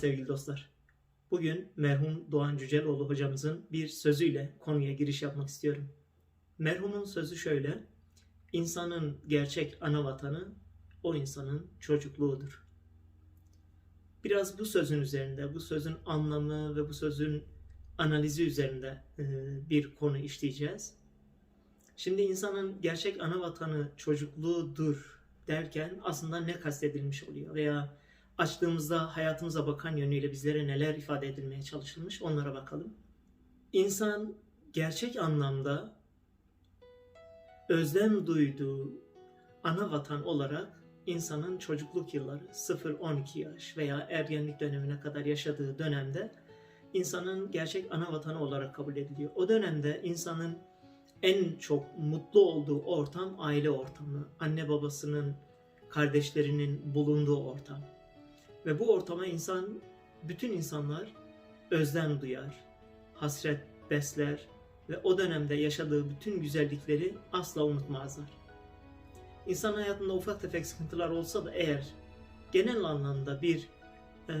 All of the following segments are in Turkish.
Sevgili dostlar. Bugün merhum Doğan Cüceloğlu hocamızın bir sözüyle konuya giriş yapmak istiyorum. Merhumun sözü şöyle. İnsanın gerçek ana vatanı o insanın çocukluğudur. Biraz bu sözün üzerinde, bu sözün anlamı ve bu sözün analizi üzerinde e, bir konu işleyeceğiz. Şimdi insanın gerçek ana vatanı çocukluğudur derken aslında ne kastedilmiş oluyor veya açtığımızda hayatımıza bakan yönüyle bizlere neler ifade edilmeye çalışılmış onlara bakalım. İnsan gerçek anlamda özlem duyduğu ana vatan olarak insanın çocukluk yılları 0-12 yaş veya ergenlik dönemine kadar yaşadığı dönemde insanın gerçek ana vatanı olarak kabul ediliyor. O dönemde insanın en çok mutlu olduğu ortam aile ortamı, anne babasının, kardeşlerinin bulunduğu ortam. Ve bu ortama insan, bütün insanlar özlem duyar, hasret besler ve o dönemde yaşadığı bütün güzellikleri asla unutmazlar. İnsan hayatında ufak tefek sıkıntılar olsa da eğer genel anlamda bir e,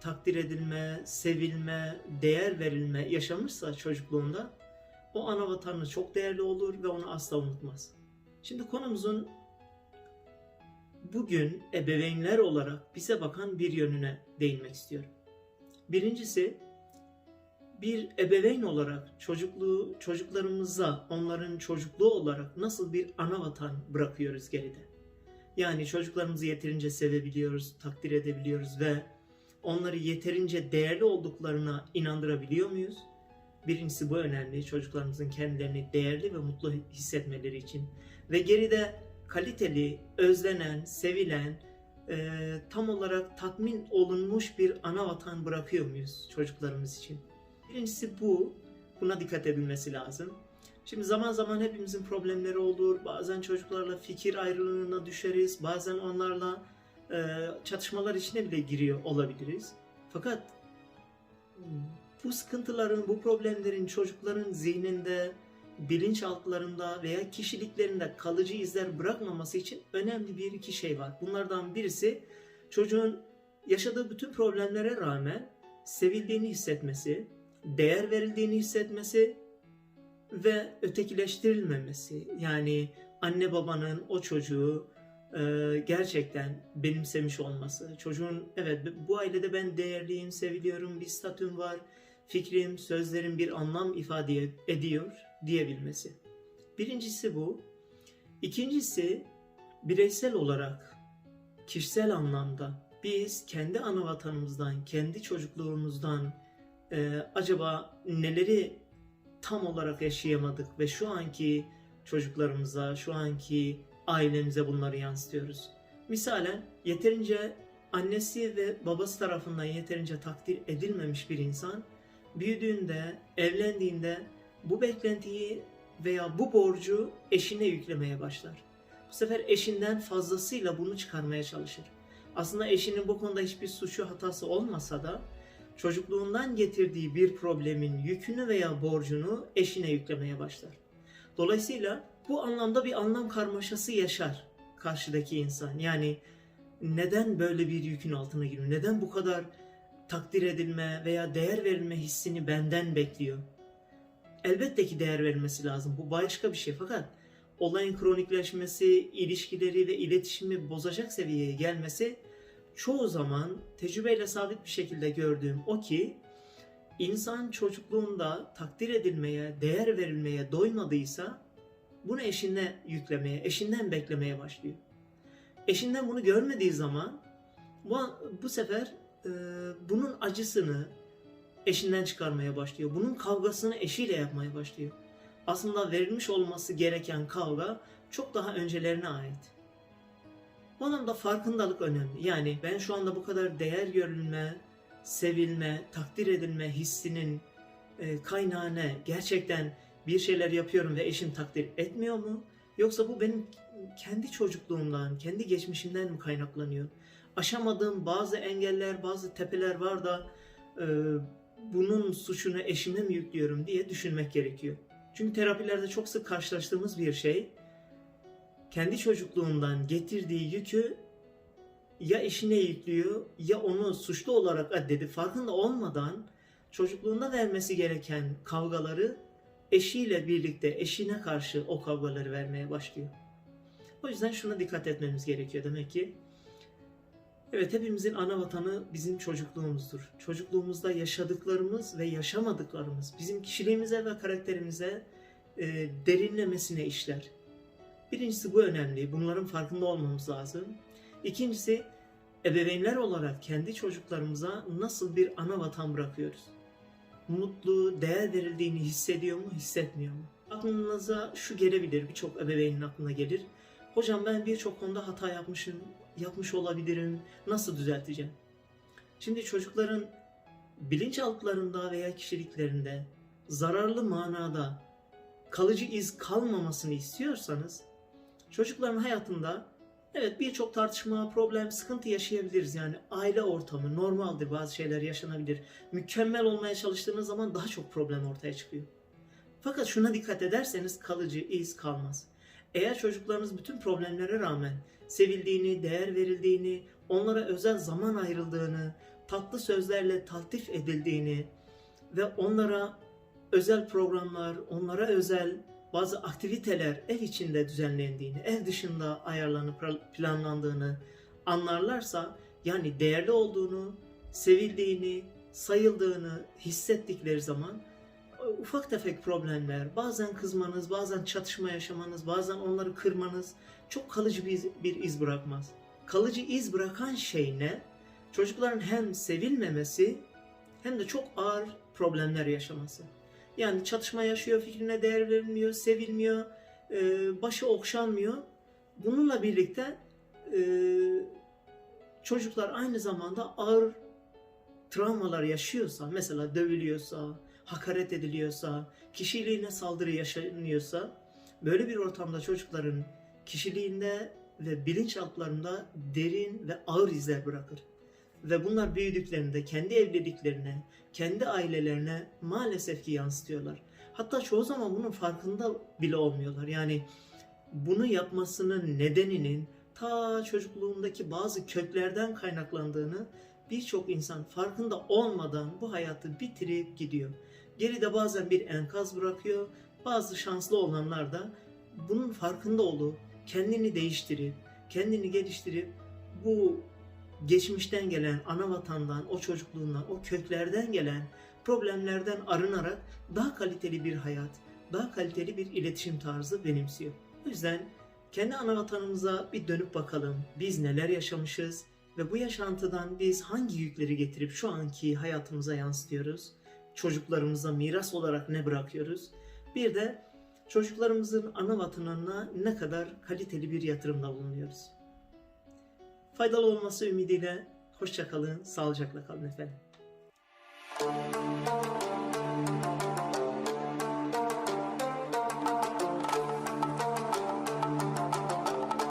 takdir edilme, sevilme, değer verilme yaşamışsa çocukluğunda o ana vatanı çok değerli olur ve onu asla unutmaz. Şimdi konumuzun bugün ebeveynler olarak bize bakan bir yönüne değinmek istiyorum. Birincisi bir ebeveyn olarak çocukluğu çocuklarımıza onların çocukluğu olarak nasıl bir ana vatan bırakıyoruz geride? Yani çocuklarımızı yeterince sevebiliyoruz, takdir edebiliyoruz ve onları yeterince değerli olduklarına inandırabiliyor muyuz? Birincisi bu önemli. Çocuklarımızın kendilerini değerli ve mutlu hissetmeleri için. Ve geride kaliteli, özlenen, sevilen, e, tam olarak tatmin olunmuş bir ana vatan bırakıyor muyuz çocuklarımız için? Birincisi bu. Buna dikkat edilmesi lazım. Şimdi zaman zaman hepimizin problemleri olur. Bazen çocuklarla fikir ayrılığına düşeriz. Bazen onlarla e, çatışmalar içine bile giriyor olabiliriz. Fakat bu sıkıntıların, bu problemlerin çocukların zihninde, bilinçaltlarında veya kişiliklerinde kalıcı izler bırakmaması için önemli bir iki şey var. Bunlardan birisi çocuğun yaşadığı bütün problemlere rağmen sevildiğini hissetmesi, değer verildiğini hissetmesi ve ötekileştirilmemesi. Yani anne babanın o çocuğu e, gerçekten benimsemiş olması. Çocuğun evet bu ailede ben değerliyim, seviliyorum, bir statüm var, fikrim, sözlerim bir anlam ifade ediyor diyebilmesi. Birincisi bu. İkincisi bireysel olarak, kişisel anlamda biz kendi ana vatanımızdan, kendi çocukluğumuzdan e, acaba neleri tam olarak yaşayamadık ve şu anki çocuklarımıza, şu anki ailemize bunları yansıtıyoruz. Misalen yeterince annesi ve babası tarafından yeterince takdir edilmemiş bir insan büyüdüğünde, evlendiğinde bu beklentiyi veya bu borcu eşine yüklemeye başlar. Bu sefer eşinden fazlasıyla bunu çıkarmaya çalışır. Aslında eşinin bu konuda hiçbir suçu hatası olmasa da çocukluğundan getirdiği bir problemin yükünü veya borcunu eşine yüklemeye başlar. Dolayısıyla bu anlamda bir anlam karmaşası yaşar karşıdaki insan. Yani neden böyle bir yükün altına giriyor? Neden bu kadar takdir edilme veya değer verilme hissini benden bekliyor? Elbette ki değer verilmesi lazım. Bu başka bir şey fakat olayın kronikleşmesi, ilişkileri ve iletişimi bozacak seviyeye gelmesi çoğu zaman tecrübeyle sabit bir şekilde gördüğüm o ki insan çocukluğunda takdir edilmeye, değer verilmeye doymadıysa bunu eşine yüklemeye, eşinden beklemeye başlıyor. Eşinden bunu görmediği zaman bu, bu sefer e, bunun acısını eşinden çıkarmaya başlıyor. Bunun kavgasını eşiyle yapmaya başlıyor. Aslında verilmiş olması gereken kavga çok daha öncelerine ait. Bu anlamda farkındalık önemli. Yani ben şu anda bu kadar değer görülme, sevilme, takdir edilme hissinin e, kaynağı ne? Gerçekten bir şeyler yapıyorum ve eşim takdir etmiyor mu? Yoksa bu benim kendi çocukluğumdan, kendi geçmişimden mi kaynaklanıyor? Aşamadığım bazı engeller, bazı tepeler var da e, bunun suçunu eşime mi yüklüyorum diye düşünmek gerekiyor. Çünkü terapilerde çok sık karşılaştığımız bir şey kendi çocukluğundan getirdiği yükü ya eşine yüklüyor ya onu suçlu olarak addedip farkında olmadan çocukluğunda vermesi gereken kavgaları eşiyle birlikte eşine karşı o kavgaları vermeye başlıyor. O yüzden şuna dikkat etmemiz gerekiyor demek ki. Evet hepimizin ana vatanı bizim çocukluğumuzdur. Çocukluğumuzda yaşadıklarımız ve yaşamadıklarımız bizim kişiliğimize ve karakterimize e, derinlemesine işler. Birincisi bu önemli. Bunların farkında olmamız lazım. İkincisi ebeveynler olarak kendi çocuklarımıza nasıl bir ana vatan bırakıyoruz? Mutlu, değer verildiğini hissediyor mu, hissetmiyor mu? Aklınıza şu gelebilir, birçok ebeveynin aklına gelir. Hocam ben birçok konuda hata yapmışım, yapmış olabilirim. Nasıl düzelteceğim? Şimdi çocukların bilinçaltlarında veya kişiliklerinde zararlı manada kalıcı iz kalmamasını istiyorsanız çocukların hayatında evet birçok tartışma, problem, sıkıntı yaşayabiliriz. Yani aile ortamı normaldir bazı şeyler yaşanabilir. Mükemmel olmaya çalıştığınız zaman daha çok problem ortaya çıkıyor. Fakat şuna dikkat ederseniz kalıcı iz kalmaz. Eğer çocuklarınız bütün problemlere rağmen sevildiğini, değer verildiğini, onlara özel zaman ayrıldığını, tatlı sözlerle taltif edildiğini ve onlara özel programlar, onlara özel bazı aktiviteler ev içinde düzenlendiğini, ev dışında ayarlanıp planlandığını anlarlarsa yani değerli olduğunu, sevildiğini, sayıldığını hissettikleri zaman ufak tefek problemler, bazen kızmanız, bazen çatışma yaşamanız, bazen onları kırmanız çok kalıcı bir, bir iz bırakmaz. Kalıcı iz bırakan şey ne? Çocukların hem sevilmemesi hem de çok ağır problemler yaşaması. Yani çatışma yaşıyor, fikrine değer verilmiyor, sevilmiyor, e, başı okşanmıyor. Bununla birlikte e, çocuklar aynı zamanda ağır travmalar yaşıyorsa, mesela dövülüyorsa, hakaret ediliyorsa, kişiliğine saldırı yaşanıyorsa, böyle bir ortamda çocukların kişiliğinde ve bilinçaltlarında derin ve ağır izler bırakır. Ve bunlar büyüdüklerinde kendi evliliklerine, kendi ailelerine maalesef ki yansıtıyorlar. Hatta çoğu zaman bunun farkında bile olmuyorlar. Yani bunu yapmasının nedeninin ta çocukluğundaki bazı köklerden kaynaklandığını birçok insan farkında olmadan bu hayatı bitirip gidiyor. Geride bazen bir enkaz bırakıyor. Bazı şanslı olanlar da bunun farkında olup kendini değiştirip, kendini geliştirip bu geçmişten gelen ana vatandan, o çocukluğundan, o köklerden gelen problemlerden arınarak daha kaliteli bir hayat, daha kaliteli bir iletişim tarzı benimsiyor. O yüzden kendi ana vatanımıza bir dönüp bakalım. Biz neler yaşamışız ve bu yaşantıdan biz hangi yükleri getirip şu anki hayatımıza yansıtıyoruz? Çocuklarımıza miras olarak ne bırakıyoruz? Bir de çocuklarımızın ana vatanına ne kadar kaliteli bir yatırımda bulunuyoruz? Faydalı olması ümidiyle hoşça kalın, sağlıcakla kalın efendim.